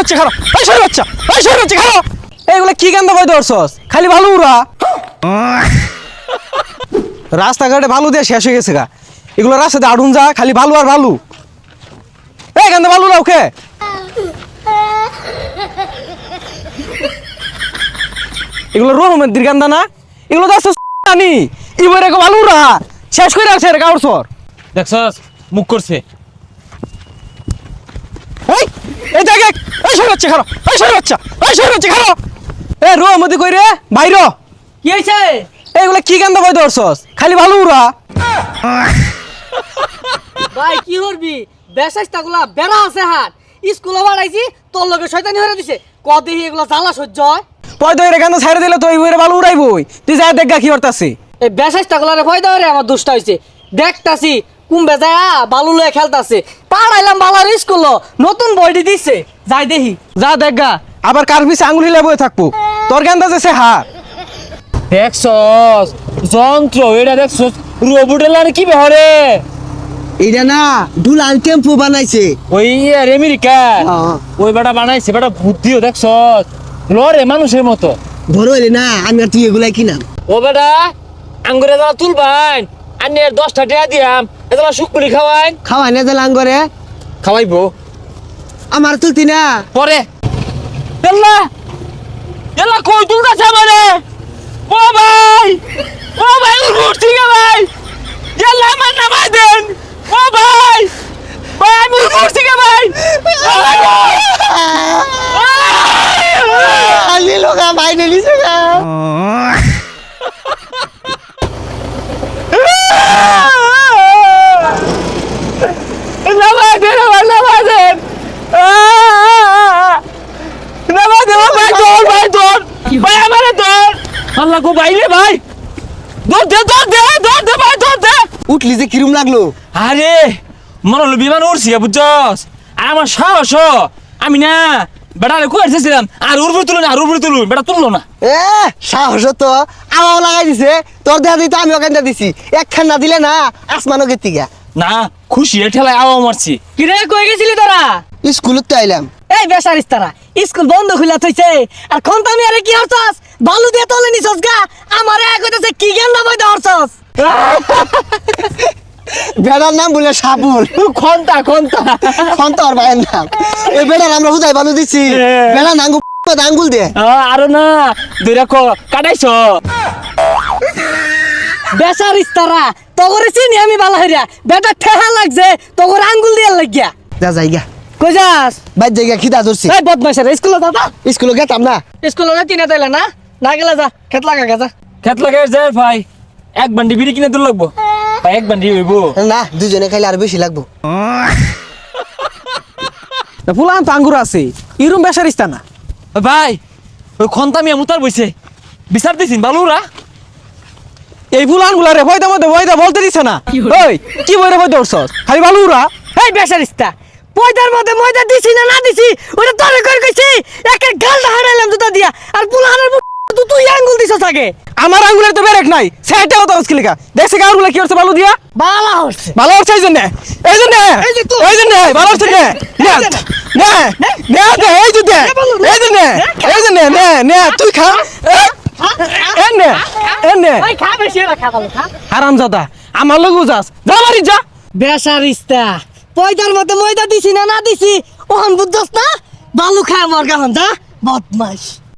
বাচ্চা খারাপ এই শরীর বাচ্চা এই শরীর বাচ্চা খারাপ। এইগুলা কি গান্দা বই ধরছস? খালি ভালো উড়া। রাস্তাঘাটে ভালো দিয়ে শেষ হয়ে গেছে গা। এগুলো রাস্তাতে আড়ুন যা খালি ভালো আর ভালো। এই গান্দা ভালো না ওকে এগুলো রহমের দিরগান্দা না? এগুলো তো জানি এবারে ভালো উড়া। শেষ করে রাখছে রে কাউর সর দেখছস? মুখ করছে। এই এই দেখ। এই সরে বাচ্চা খারাপ এই সরে বাচ্চা এই সরে বাচ্চা খারাপ এ রো মধ্যে কই রে? বাইর কি হয়েছে এইগুলা কি গান্দা বই ধরছস? খালি ভালো উড়া। ভাই কি করবি? বেসাইস্তা গুলা বেড়া আছে হাত স্কুলে বাড়াইছি তোর লগে শয়তানি হয়ে দিছে। কদি এগুলা জ্বালা সহ্য হয়? পয় দইরে গান্দা ছাইরে দিলে তো এইবারে ভালো উড়াইবই। তুই যাই দেখ কি করতাছি। এই বেসাইস্তা গুলারে ভয় দেওয়ারে আমার দুষ্টা হয়েছে দেখতাছি কুম্বে যায় বালু লয়ে খেলতাছে। পাড়াইলাম বালার স্কুল নতুন বইটি দিছে। যাই দেখি। যা দেখ গা আবার কার পিছে আঙ্গুল হিলে বই থাকব? তোর গান্দা যেছে হা দেখছস যন্ত্র এটা দেখছস রোবটেলার কি বেহরে এটা না দুলাল টেম্পু বানাইছে। ওই আর আমেরিকা। ওই বেটা বানাইছে বেটা বুদ্ধিও দেখছস। লরে মানুষের মতো। বড় হইলে না আমি আর তুই এগুলাই কিনাম। ও বেটা আঙ্গুরে দাঁড়া তুলবাইন। আর দশটা টাকা দিয়াম। এদালা শুকুরি খাওয়াইন খাওয়াই না দিলাম করে খাওয়াইবো আমার তুলতি না? পরে এল্লা! এল্লা কই তুলতাছে আমারে ও ভাই! ও ভাই উঠছি গে ভাই। এল্লা আমার নামাই দেন। ও ভাই! ভাই আমি উঠছি গে ভাই। খালি লোকা বাইরে নিছে না আমার নামাই ভাই তোর ভাই তোর ভাই আমারে তোর আল্লাহ গো ভাই রে ভাই। দৌড় দে দৌড় দে দৌড় দে ভাই দৌড় দে। উঠলি যে কিরম লাগল? আরে মনে হলো বিমান উড়ছি বুঝছস? আমার সাহস আমি না বেটারে কই আসছিলাম আর উড়বুড়ি তুলুন আর উড়বুড়ি তুলুন বেটা তুললো না। এ সাহস তো। আমাও লাগাই দিছে। তোর দেহা দিতে আমি ওখানটা দিছি? একখান না দিলে না আসমানও গেতি গা না খুশি ঠেলায় আওয়া মারছি। কিরে কই গেছিলি তোরা? স্কুলত তো আইলাম। এই বেসারিস তারা স্কুল বন্ধ খুলে থইছে। আর কোন তুমি আরে কি হরছস? বালু দিয়ে তলে নিছস গা। আমারে এক হইতাছে কি গেন্দা বই হরছস? বেড়ার নাম বলে সাবুল। খন্তা খন্তা। খন তোর ভাইয়ের নাম। এই বেড়ার আমরা হুদাই বানু দিছি। বেড়া নাঙ্গু আঙ্গুল দে আরও না দুই রাখো কাটাইছ। বেসারিস তারা তগরে চিনি আমি বালা হইরা বেটা ঠেহা লাগছে তগর আঙ্গুল দিয়ে লাগিয়া। যা যাইগা কই যাস বাইর জায়গা খিদা ধরছি এই বদমাইশের স্কুলে দাদা স্কুলে গেতাম না। স্কুলে না তিনে তাইলে না? না গেলে যা খেত লাগা গা যা। খেত লাগে যায় ভাই। এক বান্ডি বিড়ি কিনে দূর লাগবো। ভাই এক বান্ডি হইব। না দুজনে খাইলে আর বেশি লাগবো। ফুলান তো আঙ্গুর আছে। ইরুম বেসারিস্তা না ভাই ওই খন্তা মিয়া মুতার বইছে বিচার দিছিন বালুরা এই ফুলানগুলা রে ভয়দা মধ্যে ভয়দা বলতে দিছে না। ওই কি বই রে ভয় ধরছস? খালি উড়া এই বেসারিস্তা পয়দার মধ্যে ময়দা দিছি না না দিছি ওটা তোরে করে কইছি? একটা গালটা হারাইলাম দুটা দিয়া আর পুলাহানের তুই তুই আঙ্গুল দিছস আগে। আমার আঙ্গুলের তো বেরেক নাই সেটাও তো মুশকিল কা দেখছে কি আঙ্গুলে কি হচ্ছে ভালো দিয়া? বালা হচ্ছে। ভালো হচ্ছে এই জন্য। এই জন্য এই যে তো। এই জন্য ভালো হচ্ছে নে নে নে নে নে এই যে দে এই জন্য এই জন্য নে নে তুই খা। এনে নে এ নে ওই খা বেশি না খা ভালো খা। হারাম জাদা আমার লগু যাস। যা বাড়ি যা। বেসারিস্তা পয়দার মতো ময়দা দিছি না না দিছি ওহন বুঝছস না? বালু খা মরগা হন যা। বদমাইশ